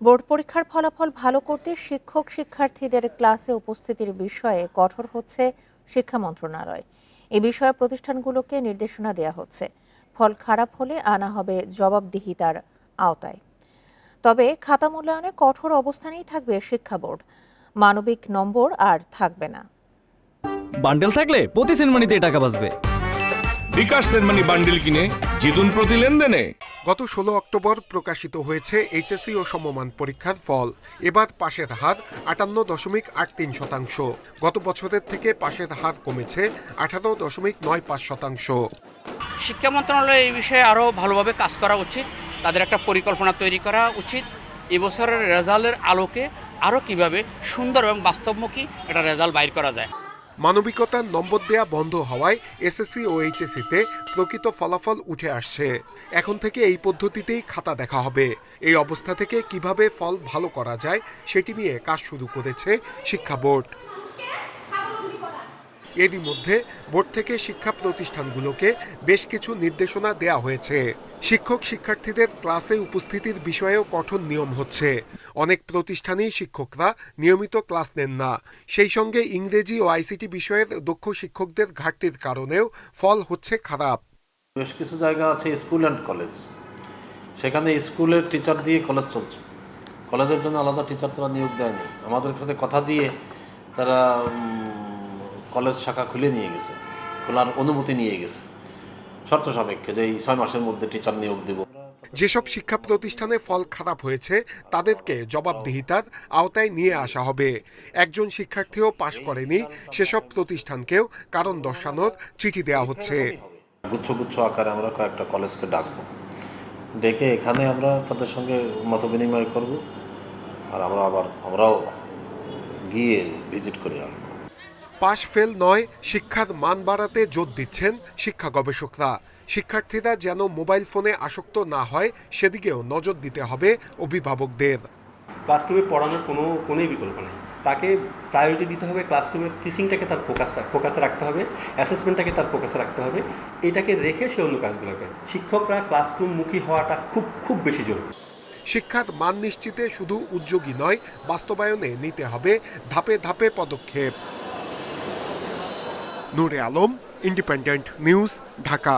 Board পরীক্ষার ফলাফল ভালো করতে শিক্ষক শিক্ষার্থীদের ক্লাসে উপস্থিতির বিষয়ে কঠোর হচ্ছে শিক্ষা মন্ত্রণালয়। এ বিষয়ে প্রতিষ্ঠানগুলোকে নির্দেশনা দেওয়া হচ্ছে। ফল খারাপ হলে আনা হবে জবাবদিহিতার আওতায়। তবে খাতা মূল্যায়নে কঠোর অবস্থানেই থাকবে শিক্ষা বোর্ড। মানবিক নম্বর আর থাকবে না। বান্ডেল থাকলে প্রতি সেনমানিতে টাকা বাঁচবে। বিকাশ সেনমানি বান্ডিল কিনে জিতুন প্রতি লেনদেনে। গত ষোলো অক্টোবর প্রকাশিত হয়েছে এইচএসসি ও সমমান পরীক্ষার ফল। এবার পাশের হার আটান্ন দশমিক আট তিন শতাংশ। গত বছরের থেকে পাশের হার কমেছে আঠারো দশমিক নয় পাঁচ শতাংশ। শিক্ষা মন্ত্রণালয় এই বিষয়ে আরও ভালোভাবে কাজ করা উচিত। তাদের একটা পরিকল্পনা তৈরি করা উচিত। এবছরের রেজাল্টের আলোকে আরও কীভাবে সুন্দর এবং বাস্তবমুখী একটা রেজাল্ট বাইর করা যায়। মানবিকতার নম্বর দেয়া বন্ধ হওয়ায় এসএসসি ও এইচএসসিতে প্রকৃত ফলাফল উঠে আসছে। এখন থেকে এই পদ্ধতিতেই খাতা দেখা হবে। এই অবস্থা থেকে কীভাবে ফল ভালো করা যায় সেটি নিয়ে কাজ শুরু করেছে শিক্ষা বোর্ড। এরই মধ্যে বোর্ড থেকে শিক্ষা প্রতিষ্ঠানগুলোকে বেশ কিছু নির্দেশনা দেয়া হয়েছে। শিক্ষক শিক্ষার্থীদের ক্লাসে উপস্থিতির বিষয়েও কঠোর নিয়ম হচ্ছে। অনেক প্রতিষ্ঠানেই শিক্ষকরা নিয়মিত ক্লাস নেন না। সেই সঙ্গে ইংরেজি ও আইসিটি বিষয়ের দক্ষ শিক্ষকদের ঘাটতির কারণেও ফল হচ্ছে খারাপ। বেশ কিছু জায়গা আছে স্কুল অ্যান্ড কলেজ। সেখানে স্কুলের টিচার দিয়ে কলেজ চলছে। কলেজের জন্য আলাদা টিচার তারা নিয়োগ দেয়নি। আমাদের কাছে কথা দিয়ে তারা কলেজ শাখা খুলে নিয়ে গেছে খোলার অনুমতি নিয়ে গেছে। শর্ত সাপেক্ষে যে এই ছয় মাসের মধ্যে টিচার নিয়োগ দেব। যেসব শিক্ষা প্রতিষ্ঠানে ফল খারাপ হয়েছে তাদেরকে জবাবদিহিতার আওতায় নিয়ে আসা হবে। একজন শিক্ষার্থীও পাশ করেনি সেসব প্রতিষ্ঠানকেও কারণ দর্শানোর চিঠি দেওয়া হচ্ছে। গুচ্ছ গুচ্ছ আকারে আমরা কয়েকটা কলেজকে ডাকবো। ডেকে এখানে আমরা তাদের সঙ্গে মত বিনিময় করব আর আমরা আবার আমরাও গিয়ে ভিজিট করে আসব। পাশ ফেল নয় শিক্ষার মান বাড়াতে জোর দিচ্ছেন শিক্ষা গবেষকরা। শিক্ষার্থীরা যেন মোবাইল ফোনে আসক্ত না হয় সেদিকেও নজর দিতে হবে অভিভাবকদের। ক্লাসরুমে পড়ানোর কোনো কোনোই বিকল্প নাই। তাকে প্রায়োরিটি দিতে হবে ক্লাসরুমের টিচিংটাকে তার ফোকাস ফোকাসে রাখতে হবে অ্যাসেসমেন্টটাকে তার ফোকাসে রাখতে হবে। এটাকে রেখে সে অন্য কাজগুলো করে। শিক্ষকরা ক্লাসরুমমুখী হওয়াটা খুব খুব বেশি জরুরি। শিক্ষার মান নিশ্চিতে শুধু উদ্যোগী নয় বাস্তবায়নে নিতে হবে ধাপে ধাপে পদক্ষেপ। Noore Alam independent news Dhaka